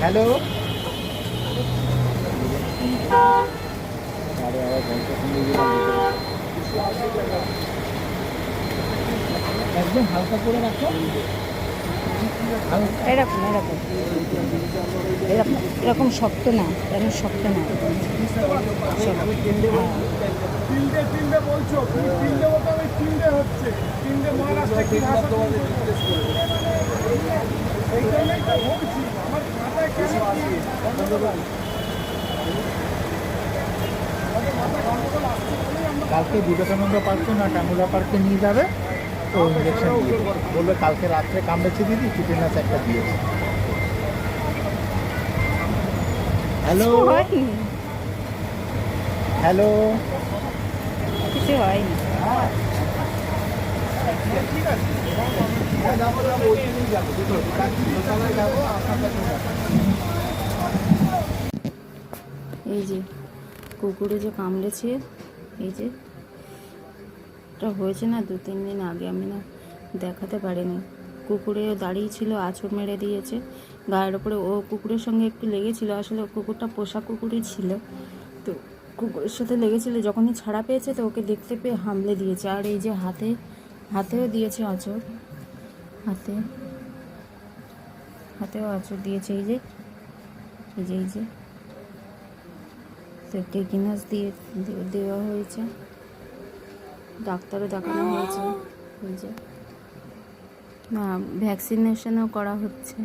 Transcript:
Hello আরে আবার গল্প একদম হালকা করে রাখো। এরকম এরকম। এরকম এরকম শক্ত না এরকম শক্ত না। কালকে বিবেকানন্দ পার্কে না টাঙ্গুলা পার্কে নিয়ে যাবে? তো ইঞ্জেকশন দিয়ে। বলবে কালকে রাত্রে কামড়েছে দিদি টিটেনাস একটা দিয়েছে। হ্যালো হ্যালো কিছু হয়নি। এই যে কুকুরে যে কামড়েছে এই যে এটা হয়েছে না, দু, তিন দিন আগে আমি না দেখাতে পারিনি। কুকুরে দাঁড়িয়ে ছিল আঁচড় মেরে দিয়েছে। গায়ের ওপরে ও কুকুরের সঙ্গে একটু লেগেছিল, আসলে কুকুরটা পোষা কুকুরই ছিল। তো কুকুরের সাথে লেগেছিল, যখনই ছাড়া পেয়েছে তো ওকে দেখতে পেয়ে হামলে দিয়েছে। আর এই যে হাতে, হাতেও দিয়েছে আঁচড় হাতে, হাতেও আঁচড় দিয়েছে। এই যে এই যে এই যে, তো দিয়ে দেওয়া হয়েছে। ডাক্তারও দেখানো হয়েছে। ভ্যাকসিনেশনও করা হচ্ছে।